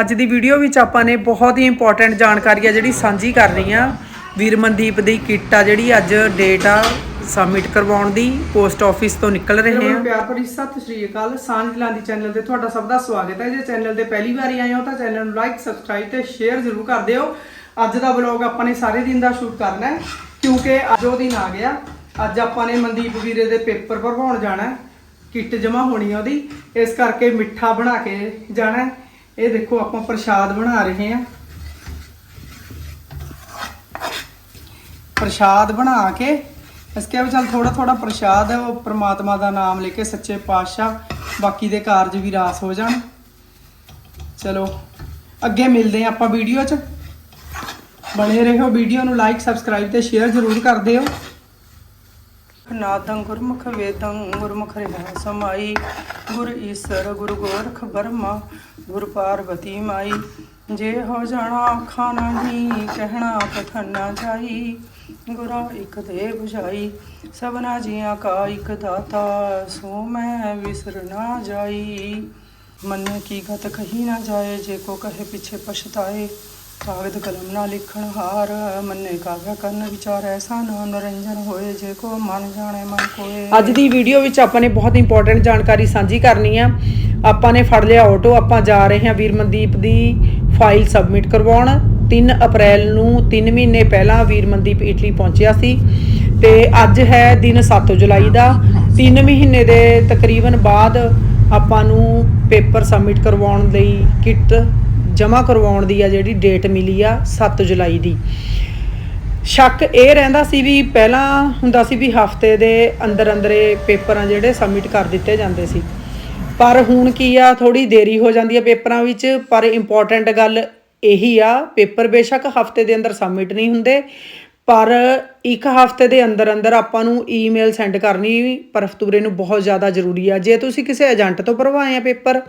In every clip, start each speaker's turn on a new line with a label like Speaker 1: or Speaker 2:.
Speaker 1: ਅੱਜ ਦੀ ਵੀਡੀਓ ਵਿੱਚ ਆਪਾਂ ਨੇ ਬਹੁਤ ਹੀ ਇੰਪੋਰਟੈਂਟ ਜਾਣਕਾਰੀ ਆ ਜਿਹੜੀ ਸਾਂਝੀ ਕਰ ਰਹੀ ਆ ਵੀਰ ਮਨਦੀਪ ਦੀ ਕਿੱਟ ਆ ਜਿਹੜੀ ਅੱਜ ਡੇਟ ਆ ਸਬਮਿਟ ਕਰਵਾਉਣ ਦੀ ਪੋਸਟ ਆਫਿਸ ਤੋਂ ਨਿਕਲ ਰਹੇ ਆ ਪਿਆਰ ਭਰੀ ਸਤਿ ਸ਼੍ਰੀ ਅਕਾਲ। ਸਾਂਝ ਲਾਂਦੀ ਚੈਨਲ ਤੇ ਤੁਹਾਡਾ ਸਭ ਦਾ ਸਵਾਗਤ ਹੈ। ਜੇ ਚੈਨਲ ਤੇ ਪਹਿਲੀ ਵਾਰੀ ਆਏ ਹੋ ਤਾਂ ਚੈਨਲ ਨੂੰ ਲਾਈਕ ਸਬਸਕ੍ਰਾਈਬ ਤੇ ਸ਼ੇਅਰ ਜ਼ਰੂਰ ਕਰ ਦਿਓ। ਅੱਜ ਦਾ ਵਲੌਗ ਆਪਾਂ ਨੇ ਸਾਰੇ ਦਿਨ ਦਾ ਸ਼ੂਟ ਕਰਨਾ ਹੈ ਕਿਉਂਕਿ ਅੱਜ ਉਹ ਦਿਨ ਆ ਗਿਆ। ਅੱਜ ਆਪਾਂ ਨੇ ਮਨਦੀਪ ਵੀਰੇ ਦੇ ਪੇਪਰ ਭਰਵਾਉਣ ਜਾਣਾ ਕਿੱਟ ਜਮਾ ਹੋਣੀ ਆ ਉਹਦੀ। ਇਸ ਕਰਕੇ ਮਿੱਠਾ ਬਣਾ ਕੇ ਜਾਣਾ। ਇਹ ਦੇਖੋ ਆਪਾਂ ਪ੍ਰਸ਼ਾਦ ਬਣਾ ਰਹੇ ਹਾਂ। ਪ੍ਰਸ਼ਾਦ ਬਣਾ ਕੇ ਇਸ ਵੀ ਚਲ ਥੋੜਾ ਥੋੜਾ ਪ੍ਰਸ਼ਾਦ ਹੈ, ਉਹ ਪ੍ਰਮਾਤਮਾ ਦਾ ਨਾਮ ਲੈ ਕੇ ਸੱਚੇ ਪਾਤਸ਼ਾਹ, ਬਾਕੀ ਦੇ ਕਾਰਜ ਵੀ ਰਾਸ ਹੋ ਜਾਣ। ਚਲੋ, ਅੱਗੇ ਮਿਲਦੇ ਹਾਂ ਆਪਾਂ ਵੀਡੀਓ 'ਚ। ਬਣੇ ਰਹੋ ਵੀਡੀਓ ਨੂੰ ਲਾਈਕ ਸਬਸਕ੍ਰਾਈਬ ਤੇ ਸ਼ੇਅਰ ਜ਼ਰੂਰ ਕਰ ਦਿਓ। ਨਾਦੰ ਗੁਰਮੁਖ ਵੇਦੰ, ਗੁਰਮੁਖ ਰਹਿ ਸਮਾਈ। ਗੁਰ ਈਸਰ, ਗੁਰ ਗੋਰਖ ਬਰਮਾ, ਗੁਰ ਪਾਰਵਤੀ ਮਾਈ। ਜੇ ਹੋ ਜਾਣਾ ਅੱਖਾਂ ਨਹੀਂ, ਕਹਿਣਾ ਕਥਨ ਨਾ ਜਾਈ। ਗੁਰਾ ਇਕ ਦੇ 부ਝਾਈ ਸਭਨਾ ਜੀਆਂ ਕਾ ਇਕ ਦਾਤਾ। ਸੋ ਮੈਂ ਵਿਸਰ ਨਾ ਜਾਈ। ਮਨ ਕੀ ਗਤ ਕਹੀ ਨਾ ਜਾਏ, ਜੇ ਕੋ ਕਹੇ ਪਿਛੇ ਪਛਤਾਏ। ਕਾਗਦ ਕਲਮ ਨਾ ਲਿਖਣ ਹਾਰ, ਮੰਨੇ ਕਾਗਾ ਕਰਨ ਵਿਚਾਰ, ਐਸਾ ਨਾ ਨਰੰਜਨ ਹੋਏ ਜੇ ਕੋ ਮਨ ਜਾਣੇ ਮਨ ਕੋਏ। ਅੱਜ ਦੀ ਵੀਡੀਓ ਵਿੱਚ ਆਪਾਂ ਨੇ ਬਹੁਤ ਇੰਪੋਰਟੈਂਟ ਜਾਣਕਾਰੀ ਸਾਂਝੀ ਕਰਨੀ ਆ। ਆਪਾਂ ਨੇ ਫੜ ਲਿਆ ਆਟੋ ਆਪਾਂ ਜਾ ਰਹੇ ਹਾਂ ਵੀਰ ਮਨਦੀਪ ਦੀ ਫਾਈਲ ਸਬਮਿਟ ਕਰਵਾਉਣ। 3 ਅਪ੍ਰੈਲ ਨੂੰ 3 ਮਹੀਨੇ ਪਹਿਲਾਂ ਵੀਰ ਮਨਦੀਪ ਇਟਲੀ ਪਹੁੰਚਿਆ ਸੀ। ਤੇ ਅੱਜ ਹੈ ਦਿਨ 7 ਜੁਲਾਈ ਦਾ। 3 ਮਹੀਨੇ ਦੇ ਤਕਰੀਬਨ ਬਾਅਦ ਆਪਾਂ ਨੂੰ ਪੇਪਰ ਸਬਮਿਟ ਕਰਵਾਉਣ ਲਈ ਕਿੱਟ ਜਮ੍ਹਾਂ ਕਰਵਾਉਣ ਦੀ ਆ ਜਿਹੜੀ ਡੇਟ ਮਿਲੀ ਆ 7 ਜੁਲਾਈ ਦੀ। ਸ਼ੱਕ ਇਹ ਰਹਿੰਦਾ ਸੀ ਵੀ ਪਹਿਲਾਂ ਹੁੰਦਾ ਸੀ ਵੀ ਹਫ਼ਤੇ ਦੇ ਅੰਦਰ ਅੰਦਰੇ ਆ ਜਿਹੜੇ ਸਬਮਿਟ ਕਰ ਦਿੱਤੇ ਜਾਂਦੇ ਸੀ। ਪਰ ਹੁਣ ਕੀ ਆ ਥੋੜੀ ਦੇਰੀ ਹੋ ਜਾਂਦੀ ਆ ਪੇਪਰਾਂ ਵਿੱਚ, ਪਰ ਇੰਪੋਰਟੈਂਟ ਗੱਲ ਇਹੀ ਆ, ਪੇਪਰ ਬੇਸ਼ੱਕ ਹਫ਼ਤੇ ਦੇ ਅੰਦਰ ਸਬਮਿਟ ਨਹੀਂ ਹੁੰਦੇ, ਪਰ ਇੱਕ ਹਫ਼ਤੇ ਦੇ ਅੰਦਰ ਅੰਦਰ ਆਪਾਂ ਨੂੰ ਈਮੇਲ ਸੈਂਡ ਕਰਨੀ ਪਰਫਤੂਰੇ ਨੂੰ ਬਹੁਤ ਜ਼ਿਆਦਾ ਜ਼ਰੂਰੀ ਆ। ਜੇ ਤੁਸੀਂ ਕਿਸੇ ਏਜੰਟ ਤੋਂ ਭਰਵਾਏ ਆ ਪੇਪਰ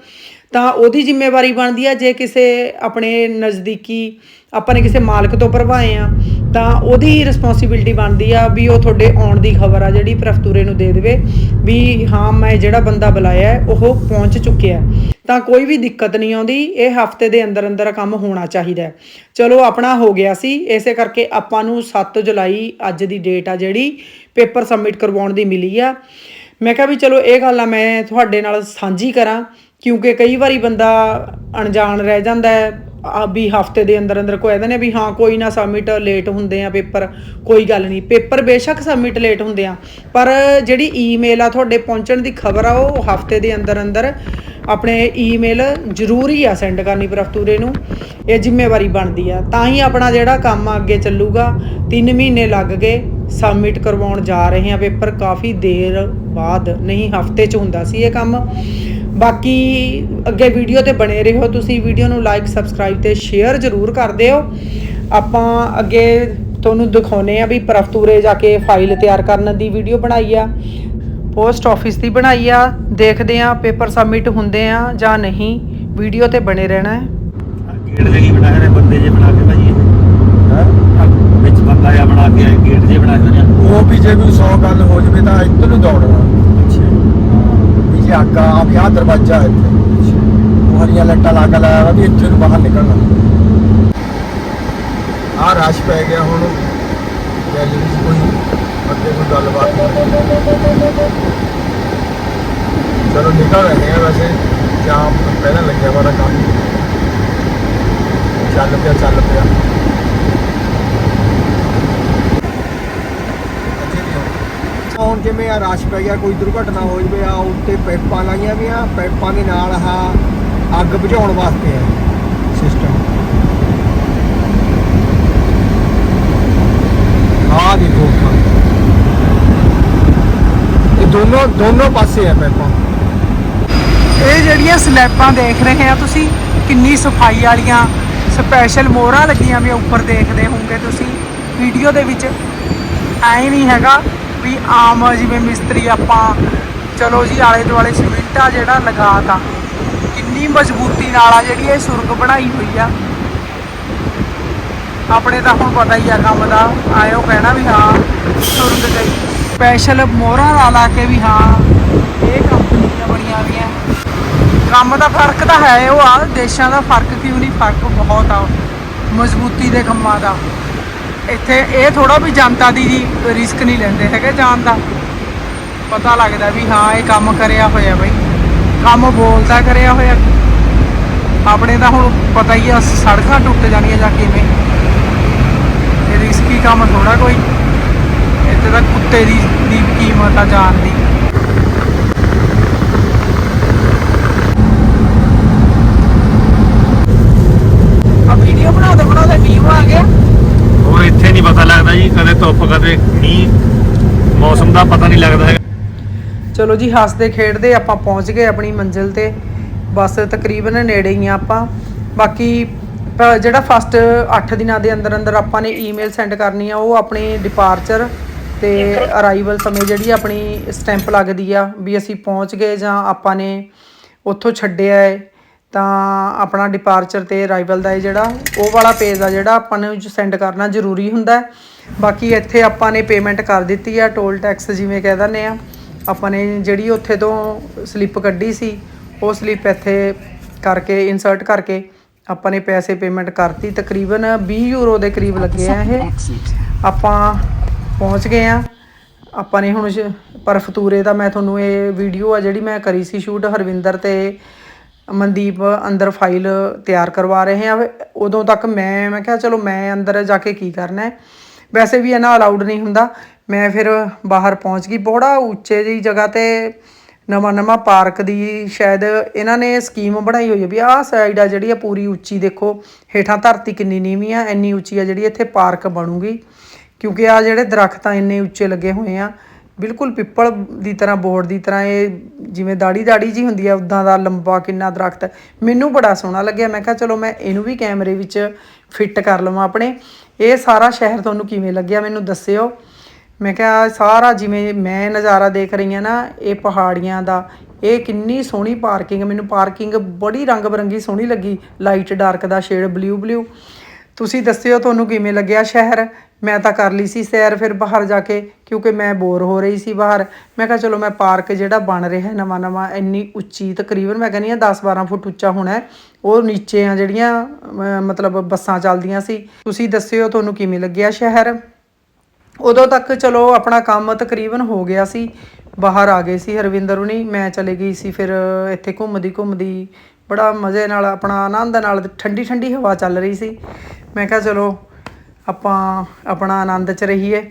Speaker 1: ਤਾਂ ਉਹਦੀ ਜ਼ਿੰਮੇਵਾਰੀ ਬਣਦੀ ਆ, ਜੇ ਕਿਸੇ ਆਪਣੇ ਨਜ਼ਦੀਕੀ ਆਪਾਂ ਨੇ ਕਿਸੇ ਮਾਲਕ ਤੋਂ ਭਰਵਾਏ ਆ, ਤਾਂ ਉਹਦੀ ਰਿਸਪੌਂਸਿਬਿਲਟੀ ਬਣਦੀ ਆ ਵੀ ਉਹ ਤੁਹਾਡੇ ਆਉਣ ਦੀ ਖਬਰ ਆ, ਜਿਹੜੀ ਪ੍ਰਫਤੂਰੇ ਨੂੰ ਦੇ ਦੇਵੇ ਵੀ ਹਾਂ, ਮੈਂ ਜਿਹੜਾ ਬੰਦਾ ਬੁਲਾਇਆ ਉਹ ਪਹੁੰਚ ਚੁੱਕਿਆ ਤਾਂ ਕੋਈ ਵੀ ਦਿੱਕਤ ਨਹੀਂ ਆਉਂਦੀ, ਇਹ ਹਫ਼ਤੇ ਦੇ ਅੰਦਰ ਅੰਦਰ ਕੰਮ ਹੋਣਾ ਚਾਹੀਦਾ ਚਲੋ, ਆਪਣਾ ਹੋ ਗਿਆ ਸੀ, ਇਸੇ ਕਰਕੇ ਆਪਾਂ ਨੂੰ 7 ਜੁਲਾਈ ਅੱਜ ਦੀ ਡੇਟ ਆ ਜਿਹੜੀ, ਪੇਪਰ ਸਬਮਿਟ ਕਰਵਾਉਣ ਦੀ ਮਿਲੀ ਆ। ਮੈਂ ਕਿਹਾ ਵੀ ਚਲੋ, ਇਹ ਗੱਲ ਆ, ਮੈਂ ਤੁਹਾਡੇ ਨਾਲ ਸਾਂਝੀ ਕਰਾਂ। ਕਿਉਂਕਿ ਕਈ ਵਾਰੀ ਬੰਦਾ ਅਣਜਾਣ ਰਹਿ ਜਾਂਦਾ ਹੈ, ਆ ਵੀ ਹਫ਼ਤੇ ਦੇ ਅੰਦਰ ਅੰਦਰ ਕੋਈ ਕਹਿੰਦੇ ਨੇ ਵੀ ਹਾਂ, ਕੋਈ ਨਾ ਸਬਮਿਟ ਲੇਟ ਹੁੰਦੇ ਆ ਪੇਪਰ, ਕੋਈ ਗੱਲ ਨਹੀਂ। ਪੇਪਰ ਬੇਸ਼ੱਕ ਸਬਮਿਟ ਲੇਟ ਹੁੰਦੇ ਆ, ਪਰ ਜਿਹੜੀ ਈਮੇਲ ਆ ਤੁਹਾਡੇ ਪਹੁੰਚਣ ਦੀ ਖਬਰ ਆ, ਉਹ ਹਫ਼ਤੇ ਦੇ ਅੰਦਰ ਅੰਦਰ ਆਪਣੇ ਈਮੇਲ ਜ਼ਰੂਰੀ ਆ ਸੈਂਡ ਕਰਨੀ ਪ੍ਰਫਤੂਰੇ ਨੂੰ, ਇਹ ਜ਼ਿੰਮੇਵਾਰੀ ਬਣਦੀ ਆ। ਤਾਂ ਹੀ ਆਪਣਾ ਜਿਹੜਾ ਕੰਮ ਅੱਗੇ ਚੱਲੂਗਾ। 3 ਮਹੀਨੇ ਲੱਗ ਗਏ ਸਬਮਿਟ ਕਰਵਾਉਣ ਜਾ ਰਹੇ ਆ ਪੇਪਰ, ਕਾਫੀ ਦੇਰ ਬਾਅਦ, ਨਹੀਂ, ਹਫ਼ਤੇ 'ਚ ਹੁੰਦਾ ਸੀ ਇਹ ਕੰਮ। ਬਾਕੀ ਅੱਗੇ ਵੀਡੀਓ ਤੇ ਬਣੇ ਰਹੋ ਤੁਸੀਂ ਵੀਡੀਓ ਨੂੰ ਲਾਈਕ ਸਬਸਕ੍ਰਾਈਬ ਤੇ ਸ਼ੇਅਰ ਜ਼ਰੂਰ ਕਰ ਦਿਓ। ਆਪਾਂ ਅੱਗੇ ਤੁਹਾਨੂੰ ਦਿਖਾਉਨੇ ਆ ਵੀ ਪ੍ਰਫਤੂਰੇ ਜਾ ਕੇ ਫਾਈਲ ਤਿਆਰ ਕਰਨ ਦੀ ਵੀਡੀਓ ਬਣਾਈ ਆ। ਪੋਸਟ ਆਫਿਸ ਦੀ ਬਣਾਈ ਆ। ਦੇਖਦੇ ਆ ਪੇਪਰ ਸਬਮਿਟ ਹੁੰਦੇ ਆ ਜਾਂ ਨਹੀਂ। ਵੀਡੀਓ ਤੇ ਬਣੇ ਰਹਿਣਾ ਹੈ।
Speaker 2: ਗੇਟ ਜਿਹੜੀ ਬਣਾਏ ਨੇ ਬੰਦੇ ਜੇ ਬਣਾ ਕੇ ਭਾਜੀ ਆਹ ਵਿੱਚ ਬੰਦਾ ਜਿਹਾ ਬਣਾ ਕੇ ਗੇਟ ਜੇ ਬਣਾ ਕੇ ਨੇ
Speaker 3: ਉਹ ਵੀ ਜੇ ਵੀ 100 ਗੱਲ ਹੋ ਜਵੇ ਤਾਂ ਇੱਧਰ ਨੂੰ ਦੌੜਨਾ। ਵੀ ਜੇ ਅੱਗਾ ਦਰਵਾਜ਼ਾ ਹੈ ਇੱਥੇ। ਉਹ ਹਰੀਆਂ ਲੱਟਾਂ ਲਾ ਕੇ ਲਾਇਆ ਵਾ ਵੀ ਇੱਥੇ ਨੂੰ ਬਾਹਰ ਨਿਕਲਣਾ। ਆ ਰਸ਼ ਪੈ ਗਿਆ ਹੁਣ। ਗੈਲਰੀ ਵਿੱਚ ਕੋਈ ਅੱਗੇ ਕੋਈ ਗੱਲਬਾਤ ਚਲੋ ਨਿਕਲ ਰਹੇ ਆ ਵੈਸੇ। ਜਾਮ ਪਹਿਲਾਂ ਲੱਗਿਆ ਵਾਲਾ ਕੰਮ। ਚੱਲ ਪਿਆ ਚੱਲ ਪਿਆ ਹੁਣ ਜਿਵੇਂ ਆ ਰਸ਼ ਪੈ ਗਿਆ, ਕੋਈ ਦੁਰਘਟਨਾ ਹੋ ਜਵੇ, ਆ ਉੱਤੇ ਪਾਈਪਾਂ ਲਾਈਆਂ ਵੀ ਆ ਪਾਈਪਾਂ ਦੇ ਨਾਲ ਆ ਅੱਗ ਬੁਝਾਉਣ ਵਾਸਤੇ ਆ ਸਿਸਟਮ ਆ ਦੇਖੋ ਇਹ ਦੋਨੋਂ ਦੋਨੋਂ ਪਾਸੇ ਆ ਪੈਪਾਂ
Speaker 1: ਇਹ ਜਿਹੜੀਆਂ ਸਲੈਬਾਂ ਦੇਖ ਰਹੇ ਆ ਤੁਸੀਂ, ਕਿੰਨੀ ਸਫ਼ਾਈ ਵਾਲੀਆਂ ਸਪੈਸ਼ਲ ਮੋਹਰਾਂ ਲੱਗੀਆਂ ਵੀ ਉੱਪਰ ਦੇਖਦੇ ਹੋਵੋਗੇ ਤੁਸੀਂ। ਵੀਡੀਓ ਦੇ ਵਿੱਚ ਐ ਨਹੀਂ ਹੈਗਾ ਵੀ ਆਮ ਜਿਵੇਂ ਮਿਸਤਰੀ ਆਪਾਂ, ਚਲੋ ਜੀ ਆਲੇ ਦੁਆਲੇ ਸਿਮਿੰਟਾ ਜਿਹੜਾ ਲਗਾਤਾ ਕਿੰਨੀ ਮਜ਼ਬੂਤੀ ਨਾਲ ਆ ਜਿਹੜੀ ਇਹ ਸੁਰਗ ਬਣਾਈ ਹੋਈ ਆ। ਆਪਣੇ ਤਾਂ ਹੁਣ ਪਤਾ ਹੀ ਆ ਕੰਮ ਦਾ। ਆਇਓ ਕਹਿਣਾ ਵੀ ਹਾਂ, ਸੁਰਗ ਗਈ। ਸਪੈਸ਼ਲ ਮੋਹਰਾਂ ਲਾ ਲਾ ਕੇ ਵੀ ਹਾਂ, ਇਹ ਕੰਪਨੀਆਂ ਬਣੀਆਂ ਹੋਈਆਂ। ਕੰਮ ਦਾ ਫ਼ਰਕ ਤਾਂ ਹੈ ਉਹ ਆ, ਦੇਸ਼ਾਂ ਦਾ ਫ਼ਰਕ ਕਿਉਂ ਨਹੀਂ? ਫ਼ਰਕ ਬਹੁਤ ਆ। ਮਜ਼ਬੂਤੀ ਦੇ ਕੰਮਾਂ ਦਾ। ਇੱਥੇ ਇਹ ਥੋੜਾ ਵੀ ਜਨਤਾ ਦੀ ਜੀ ਰਿਸਕ ਨਹੀਂ ਲੈਂਦੇ ਹੈਗੇ ਜਾਣ ਦਾ। ਪਤਾ ਲੱਗਦਾ ਵੀ ਹਾਂ, ਇਹ ਕੰਮ ਕਰਿਆ ਹੋਇਆ ਬਈ। ਕੰਮ ਬੋਲਦਾ ਕਰਿਆ ਹੋਇਆ। ਆਪਣੇ ਤਾਂ ਹੁਣ ਪਤਾ ਹੀ ਆ, ਸੜਕਾਂ ਟੁੱਟ ਜਾਣੀਆਂ ਜਾਂ ਕਿਵੇਂ। ਇਹ ਰਿਸਕੀ ਕੰਮ ਥੋੜਾ ਕੋਈ। ਇੱਥੇ ਤਾਂ ਕੁੱਤੇ ਦੀ ਦੀ ਕੀਮਤ ਆ ਜਾਣ ਦੀ ਆ ਵੀਡੀਓ ਬਣਾਉਂਦੇ ਬਣਾਉਂਦੇ ਵੀਊ ਆ ਗਿਆ
Speaker 2: ਹੋਰ ਇੱਥੇ ਨਹੀਂ ਪਤਾ ਲੱਗਦਾ ਜੀ ਕਦੇ ਮੀਂਹ ਮੌਸਮ ਦਾ ਪਤਾ ਨਹੀਂ ਲੱਗਦਾ ਹੈਗਾ।
Speaker 1: ਚਲੋ ਜੀ, ਹੱਸਦੇ, ਖੇਡਦੇ ਆਪਾਂ ਪਹੁੰਚ ਗਏ ਆਪਣੀ ਮੰਜ਼ਿਲ ਤੇ। ਬਸ ਤਕਰੀਬਨ ਨੇੜੇ ਹੀ ਆ ਆਪਾਂ। ਬਾਕੀ ਜਿਹੜਾ ਫਸਟ 8 ਦਿਨਾਂ ਦੇ ਅੰਦਰ ਅੰਦਰ ਆਪਾਂ ਨੇ ਈਮੇਲ ਸੈਂਡ ਕਰਨੀ ਆ, ਉਹ ਆਪਣੀ ਡਿਪਾਰਚਰ ਤੇ ਅਰਾਈਵਲ ਸਮੇਂ ਜਿਹੜੀ ਆਪਣੀ ਸਟੈਂਪ ਲੱਗਦੀ ਆ ਵੀ ਅਸੀਂ ਪਹੁੰਚ ਗਏ ਜਾਂ ਆਪਾਂ ਨੇ ਉੱਥੋਂ ਛੱਡਿਆ ਹੈ ਤਾਂ ਆਪਣਾ ਡਿਪਾਰਚਰ ਤੇ ਅਰਾਈਵਲ ਦਾ ਜਿਹੜਾ, ਉਹ ਵਾਲਾ ਪੇਜ ਆ ਜਿਹੜਾ ਆਪਾਂ ਨੂੰ ਸੈਂਡ ਕਰਨਾ ਜ਼ਰੂਰੀ ਹੁੰਦਾ ਬਾਕੀ ਇੱਥੇ ਆਪਾਂ ਨੇ ਪੇਮੈਂਟ ਕਰ ਦਿੱਤੀ ਆ ਟੋਲ ਟੈਕਸ ਜਿਵੇਂ ਕਹਿ ਦਿੰਦੇ ਆ। ਆਪਾਂ ਨੇ ਜਿਹੜੀ ਉੱਥੇ ਤੋਂ ਸਲਿੱਪ ਕੱਢੀ ਸੀ, ਉਹ ਸਲਿੱਪ ਇੱਥੇ ਕਰਕੇ ਇਨਸਰਟ ਕਰਕੇ ਆਪਾਂ ਨੇ ਪੈਸੇ ਪੇਮੈਂਟ ਕਰਤੀ। ਤਕਰੀਬਨ 20 ਯੂਰੋ ਦੇ ਕਰੀਬ ਲੱਗੇ ਆ ਇਹ। ਆਪਾਂ ਪਹੁੰਚ ਗਏ ਆ। ਆਪਾਂ ਨੇ ਹੁਣ ਸ਼- ਪਰ ਫਤੂਰੇ ਦਾ ਮੈਂ ਤੁਹਾਨੂੰ ਇਹ ਵੀਡੀਓ ਆ ਜਿਹੜੀ ਮੈਂ ਕਰੀ ਸੀ ਸ਼ੂਟ ਹਰਵਿੰਦਰ ਤੇ ਮਨਦੀਪ ਅੰਦਰ ਫਾਈਲ ਤਿਆਰ ਕਰਵਾ ਰਹੇ ਆ। ਉਦੋਂ ਤੱਕ ਮੈਂ ਮੈਂ ਕਿਹਾ ਚਲੋ ਮੈਂ ਅੰਦਰ ਜਾ ਕੇ ਕੀ ਕਰਨਾ ਹੈ। ਵੈਸੇ ਵੀ ਇਹਨਾਂ ਅਲਾਉਡ ਨਹੀਂ ਹੁੰਦਾ। ਮੈਂ ਫਿਰ ਬਾਹਰ ਪਹੁੰਚ ਗਈ। ਬੜਾ ਉੱਚੇ ਜਿਹੀ ਜਗ੍ਹਾ ਤੇ ਨਵਾਂ ਨਵਾਂ ਪਾਰਕ ਦੀ ਸ਼ਾਇਦ ਇਹਨਾਂ ਨੇ ਸਕੀਮ ਬਣਾਈ ਹੋਈ ਹੈ ਵੀ ਆਹ ਸਾਈਡ ਆ ਜਿਹੜੀ ਆ ਪੂਰੀ ਉੱਚੀ ਦੇਖੋ। ਹੇਠਾਂ ਧਰਤੀ ਕਿੰਨੀ ਨੀਵੀਂ ਆ, ਇੰਨੀ ਉੱਚੀ ਆ ਜਿਹੜੀ ਇੱਥੇ ਪਾਰਕ ਬਣੂਗੀ। ਕਿਉਂਕਿ ਆ ਜਿਹੜੇ ਦਰਖਤ ਆ, ਇੰਨੇ ਉੱਚੇ ਲੱਗੇ ਹੋਏ ਆ। ਬਿਲਕੁਲ ਪਿੱਪਲ ਦੀ ਤਰ੍ਹਾਂ ਬੋਰਡ ਦੀ ਤਰ੍ਹਾਂ, ਇਹ ਜਿਵੇਂ ਦਾੜੀ ਦਾੜੀ ਜੀ ਹੁੰਦੀ ਆ, ਉਦਾਂ ਦਾ ਲੰਬਾ ਕਿੰਨਾ ਦਰਖਤ। ਮੈਨੂੰ ਬੜਾ ਸੋਹਣਾ ਲੱਗਿਆ। ਮੈਂ ਕਿਹਾ, ਚਲੋ ਮੈਂ ਇਹਨੂੰ ਵੀ ਕੈਮਰੇ ਵਿੱਚ ਫਿੱਟ ਕਰ ਲਵਾਂ ਆਪਣੇ। ਇਹ ਸਾਰਾ ਸ਼ਹਿਰ ਤੁਹਾਨੂੰ ਕਿਵੇਂ ਲੱਗਿਆ ਮੈਨੂੰ ਦੱਸਿਓ। ਮੈਂ ਕਿਹਾ ਸਾਰਾ ਜਿਵੇਂ ਮੈਂ ਨਜ਼ਾਰਾ ਦੇਖ ਰਹੀ ਹਾਂ ਨਾ, ਇਹ ਪਹਾੜੀਆਂ ਦਾ, ਇਹ ਕਿੰਨੀ ਸੋਹਣੀ ਪਾਰਕਿੰਗ, ਮੈਨੂੰ ਪਾਰਕਿੰਗ ਬੜੀ ਰੰਗ ਬਰੰਗੀ ਸੋਹਣੀ ਲੱਗੀ। ਲਾਈਟ ਡਾਰਕ ਦਾ ਸ਼ੇਡ ਬਲੂ ਬਲੂ ਤੁਸੀਂ ਦੱਸਿਓ ਤੁਹਾਨੂੰ ਕਿਵੇਂ ਲੱਗਿਆ ਸ਼ਹਿਰ? ਮੈਂ ਤਾਂ ਕਰ ਲਈ ਸੀ ਸੈਰ ਫਿਰ ਬਾਹਰ ਜਾ ਕੇ, ਕਿਉਂਕਿ ਮੈਂ ਬੋਰ ਹੋ ਰਹੀ ਸੀ ਬਾਹਰ। ਮੈਂ ਕਿਹਾ ਚਲੋ ਮੈਂ ਪਾਰਕ ਜਿਹੜਾ ਬਣ ਰਿਹਾ ਨਵਾਂ ਨਵਾਂ, ਇੰਨੀ ਉੱਚੀ ਤਕਰੀਬਨ ਮੈਂ ਕਹਿੰਦੀ ਆ 10 12 ਫੁੱਟ ਉੱਚਾ ਹੋਣਾ ਉਹ ਨੀਚੇ ਆ ਜਿਹੜੀਆਂ ਮਤਲਬ ਬੱਸਾਂ ਚੱਲਦੀਆਂ ਸੀ। ਤੁਸੀਂ ਦੱਸਿਓ ਤੁਹਾਨੂੰ ਕਿਵੇਂ ਲੱਗਿਆ ਸ਼ਹਿਰ? ਉਦੋਂ ਤੱਕ ਚਲੋ ਆਪਣਾ ਕੰਮ ਤਕਰੀਬਨ ਹੋ ਗਿਆ ਸੀ। ਬਾਹਰ ਆ ਗਏ ਸੀ ਹਰਵਿੰਦਰ ਹੁਣੀ, ਮੈਂ ਚਲੇ ਗਈ ਸੀ ਫਿਰ ਇੱਥੇ ਘੁੰਮਦੀ ਘੁੰਮਦੀ, ਬੜਾ ਮਜ਼ੇ ਨਾਲ ਆਪਣਾ ਆਨੰਦ ਨਾਲ ਠੰਡੀ ਠੰਡੀ ਹਵਾ ਚੱਲ ਰਹੀ ਸੀ। ਮੈਂ ਕਿਹਾ ਚਲੋ ਆਪਾਂ ਆਪਣਾ ਆਨੰਦ 'ਚ ਰਹੀਏ,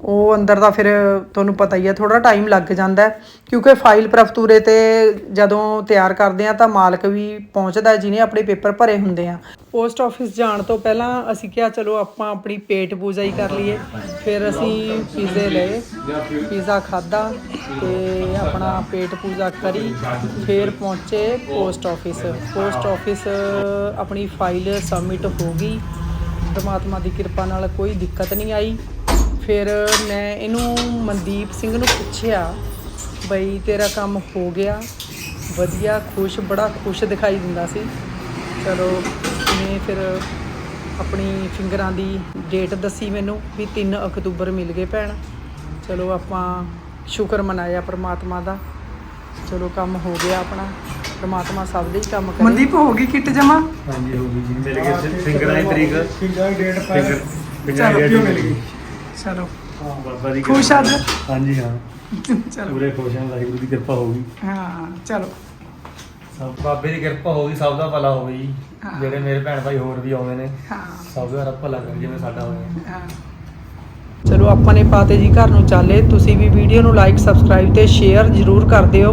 Speaker 1: ਉਹ ਅੰਦਰ ਦਾ ਫਿਰ ਤੁਹਾਨੂੰ ਪਤਾ ਹੀ ਹੈ ਥੋੜਾ ਟਾਈਮ ਲੱਗ ਜਾਂਦਾ ਕਿਉਂਕਿ ਫਾਈਲ ਪ੍ਰਫਤੂਰੇ ਤੇ ਜਦੋਂ ਤਿਆਰ ਕਰਦੇ ਆ ਤਾਂ ਮਾਲਕ ਵੀ ਪਹੁੰਚਦਾ ਜਿਹਨੇ ਆਪਣੇ ਪੇਪਰ ਭਰੇ ਹੁੰਦੇ ਆ। ਪੋਸਟ ਆਫਿਸ ਜਾਣ ਤੋਂ ਪਹਿਲਾਂ ਅਸੀਂ ਕਿਹਾ, ਚਲੋ ਆਪਾਂ ਆਪਣੀ ਪੇਟ ਪੂਜਾ ਹੀ ਕਰ ਲਈਏ, ਫਿਰ ਅਸੀਂ ਪੀਜ਼ੇ ਲਏ, ਪੀਜ਼ਾ ਖਾਦਾ ਤੇ ਆਪਣਾ ਪੇਟ ਪੂਜਾ ਕਰੀ, ਫਿਰ ਪਹੁੰਚੇ ਪੋਸਟ ਆਫਿਸ ਪੋਸਟ ਆਫਿਸ ਆਪਣੀ ਫਾਈਲ ਸਬਮਿਟ ਹੋ ਗਈ। ਪਰਮਾਤਮਾ ਦੀ ਕਿਰਪਾ ਨਾਲ ਕੋਈ ਦਿੱਕਤ ਨਹੀਂ ਆਈ। ਫਿਰ ਮੈਂ ਇਹਨੂੰ ਮਨਦੀਪ ਸਿੰਘ ਨੂੰ ਪੁੱਛਿਆ, ਬਈ ਤੇਰਾ ਕੰਮ ਹੋ ਗਿਆ। ਵਧੀਆ, ਖੁਸ਼, ਬੜਾ ਖੁਸ਼ ਦਿਖਾਈ ਦਿੰਦਾ ਸੀ। ਚਲੋ ਇਹਨੇ ਫਿਰ ਆਪਣੀ ਫਿੰਗਰਾਂ ਦੀ ਡੇਟ ਦੱਸੀ ਮੈਨੂੰ ਵੀ 3 ਅਕਤੂਬਰ ਮਿਲ ਗਏ ਭੈਣ। ਚਲੋ ਆਪਾਂ ਸ਼ੁਕਰ ਮਨਾਇਆ ਪਰਮਾਤਮਾ ਦਾ। ਚਲੋ ਕੰਮ ਹੋ ਗਿਆ ਆਪਣਾ। ਪ੍ਰਮਾਤਮਾ ਸਭ ਦੇ ਹੀ ਕੰਮ ਕਰੇ। ਮਨਦੀਪ ਹੋ ਗਈ ਕਿੱਟ ਜਮਾ?
Speaker 2: ਹਾਂਜੀ ਹੋ ਗਈ ਜੀ ਮਿਲ ਗਏ ਫਿੰਗਰਾਂ ਦੀ ਤਰੀਕ।
Speaker 3: ਫਿੰਗਰ ਡੇਟ
Speaker 2: ਫਿੰਗਰ
Speaker 1: ਚਲੋ,
Speaker 3: ਕਿਉਂ ਮਿਲ ਗਈ?
Speaker 1: ਚਲੋ।
Speaker 2: ਹਾਂ ਬਾਬਾ ਦੀ
Speaker 1: ਖੁਸ਼। ਅੱਜ?
Speaker 2: ਹਾਂਜੀ ਹਾਂ।
Speaker 1: ਚਲੋ।
Speaker 2: ਪੂਰੇ ਖੁਸ਼ ਹਾਂ ਵਾਹਿਗੁਰੂ ਦੀ ਕਿਰਪਾ ਹੋ ਗਈ।
Speaker 1: ਹਾਂ ਚਲੋ।
Speaker 2: ਸਭ ਬਾਬੇ ਦੀ ਕਿਰਪਾ ਹੋ ਗਈ ਸਭ ਦਾ ਭਲਾ
Speaker 1: ਹਾਂ।
Speaker 2: ਜਿਹੜੇ ਮੇਰੇ ਭੈਣ ਭਾਈ ਹੋਰ ਵੀ ਆਉਂਦੇ ਨੇ
Speaker 1: ਹਾਂ।
Speaker 2: ਸਭ ਦਾ ਰੱਬ ਭਲਾ ਕਰੇ ਜਿਵੇਂ ਸਾਡਾ ਹੋਇਆ।
Speaker 1: ਹਾਂ। ਚਲੋ ਆਪਾਂ ਨੇ ਪਾਤੇ ਜੀ ਘਰ ਨੂੰ ਚਾਲੇ। ਤੁਸੀਂ ਵੀ ਵੀਡੀਓ ਨੂੰ ਲਾਈਕ ਸਬਸਕ੍ਰਾਈਬ ਤੇ ਸ਼ੇਅਰ ਜ਼ਰੂਰ ਕਰ ਦਿਓ।